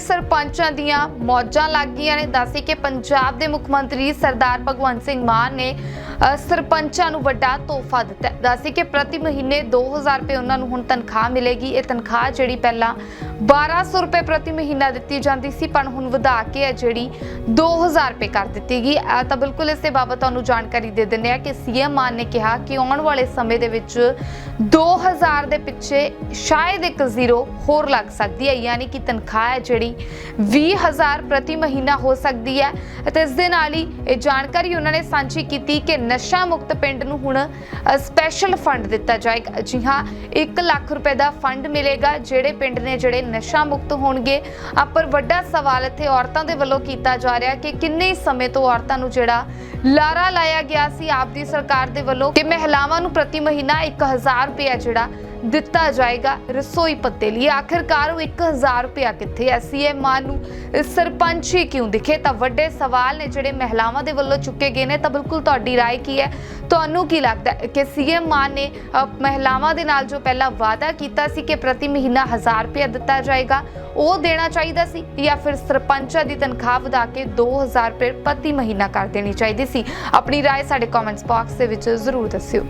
ਸਰਪੰਚਾਂ ਦੀਆਂ ਮੌਜਾਂ ਲੱਗ ਗਈਆਂ ਨੇ ਦੱਸੀ ਕਿ ਪੰਜਾਬ ਦੇ ਮੁੱਖ ਮੰਤਰੀ ਸਰਦਾਰ ਭਗਵੰਤ ਸਿੰਘ ਮਾਨ ਨੇ ਅ, ਸਰਪੰਚਾਂ ਨੂੰ ਵੱਡਾ ਤੋਹਫਾ ਦਿੱਤਾ ਹੈ। ਦੱਸੀ ਕਿ ਪ੍ਰਤੀ ਮਹੀਨੇ 2000 ਰੁਪਏ ਉਹਨਾਂ ਨੂੰ ਹੁਣ ਤਨਖਾਹ ਮਿਲੇਗੀ ਇਹ ਤਨਖਾਹ ਜਿਹੜੀ ਪਹਿਲਾਂ 1200 ਰੁਪਏ ਪ੍ਰਤੀ ਮਹੀਨਾ ਦਿੱਤੀ ਜਾਂਦੀ ਸੀ, ਪਰ ਹੁਣ ਵਧਾ ਕੇ ਹੈ ਜਿਹੜੀ 2000 ਰੁਪਏ ਕਰ ਦਿੱਤੀ ਗਈ। ਇਹ ਤਾਂ ਬਿਲਕੁਲ ਇਸੇ ਬਾਬਤ ਤੁਹਾਨੂੰ ਜਾਣਕਾਰੀ ਦੇ ਦਿੰਦੇ ਆ ਕਿ ਸੀਐਮ ਮਾਨ ਨੇ ਕਿਹਾ ਕਿ ਆਉਣ ਵਾਲੇ ਸਮੇਂ ਦੇ ਵਿੱਚ 2000 ਦੇ ਪਿੱਛੇ ਸ਼ਾਇਦ ਇੱਕ ਜ਼ੀਰੋ ਹੋਰ ਲੱਗ ਸਕਦੀ ਹੈ। ਯਾਨੀ ਕਿ ਤਨਖਾਹ ਹੈ ਜਿਹੜੀ 20000 ਪ੍ਰਤੀ ਮਹੀਨਾ ਹੋ ਸਕਦੀ ਹੈ। ਅਤੇ ਇਸ ਦੇ ਨਾਲ ਹੀ ਇਹ ਜਾਣਕਾਰੀ ਉਹਨਾਂ ਨੇ ਸਾਂਝੀ ਕੀਤੀ ਕਿ ਨਸ਼ਾ ਮੁਕਤ ਪਿੰਡ ਨੂੰ ਹੁਣ ਸਪੈਸ਼ਲ ਫੰਡ ਦਿੱਤਾ ਜਾਏਗਾ। ਜੀ ਹਾਂ 1 ਲੱਖ ਰੁਪਏ ਦਾ ਫੰਡ ਮਿਲੇਗਾ, ਜਿਹੜੇ ਪਿੰਡ ਨੇ ਜਿਹੜੇ ਨਸ਼ਾ ਮੁਕਤ ਹੋਣਗੇ। ਆ ਪਰ ਵੱਡਾ ਸਵਾਲ ਇੱਥੇ ਔਰਤਾਂ ਦੇ ਵੱਲੋਂ ਕੀਤਾ ਜਾ ਰਿਹਾ ਕਿ ਕਿੰਨੇ ਸਮੇਂ ਤੋਂ ਔਰਤਾਂ ਨੂੰ ਜਿਹੜਾ ਲਾਰਾ ਲਾਇਆ ਗਿਆ ਸੀ, ਆਪ ਦੀ ਸਰਕਾਰ ਦੇ ਵੱਲੋਂ ਕਿ ਮਹਿਲਾਵਾਂ ਨੂੰ ਪ੍ਰਤੀ ਮਹੀਨਾ 1000 ਰੁਪਏ ਜਿਹੜਾ ਦਿੱਤਾ ਜਾਏਗਾ ਰਸੋਈ ਪੱਤੇ ਲਈ ਆਖਿਰਕਾਰ ਉਹ 1000 ਰੁਪਇਆ ਕਿੱਥੇ ਹੈ ਸੀਐਮ ਮਾਨ ਨੂੰ ਸਰਪੰਚ ਹੀ ਕਿਉਂ ਦਿਖੇ ਤਾਂ ਵੱਡੇ ਸਵਾਲ ਨੇ ਜਿਹੜੇ ਮਹਿਲਾਵਾਂ ਦੇ ਵੱਲੋਂ ਚੁੱਕੇ ਗਏ ਨੇ ਤਾਂ ਬਿਲਕੁਲ ਤੁਹਾਡੀ رائے ਕੀ ਹੈ ਤੁਹਾਨੂੰ ਕੀ ਲੱਗਦਾ ਹੈ ਕਿ ਸੀਐਮ ਮਾਨ ਨੇ ਅ, ਮਹਿਲਾਵਾਂ ਦੇ ਨਾਲ ਜੋ ਪਹਿਲਾਂ ਵਾਅਦਾ ਕੀਤਾ ਸੀ ਕਿ ਪ੍ਰਤੀ ਮਹੀਨਾ 1000 ਰੁਪਇਆ ਦਿੱਤਾ ਜਾਏਗਾ ਉਹ ਦੇਣਾ ਚਾਹੀਦਾ ਸੀ ਜਾਂ ਫਿਰ ਸਰਪੰਚਾਂ ਦੀ ਤਨਖਾਹ ਵਧਾ ਕੇ 2000 ਰੁਪਏ ਪ੍ਰਤੀ ਮਹੀਨਾ ਕਰ ਦੇਣੀ ਚਾਹੀਦੀ ਸੀ ਆਪਣੀ رائے ਸਾਡੇ ਕਮੈਂਟਸ ਬਾਕਸ ਦੇ ਵਿੱਚ ਜ਼ਰੂਰ ਦੱਸਿਓ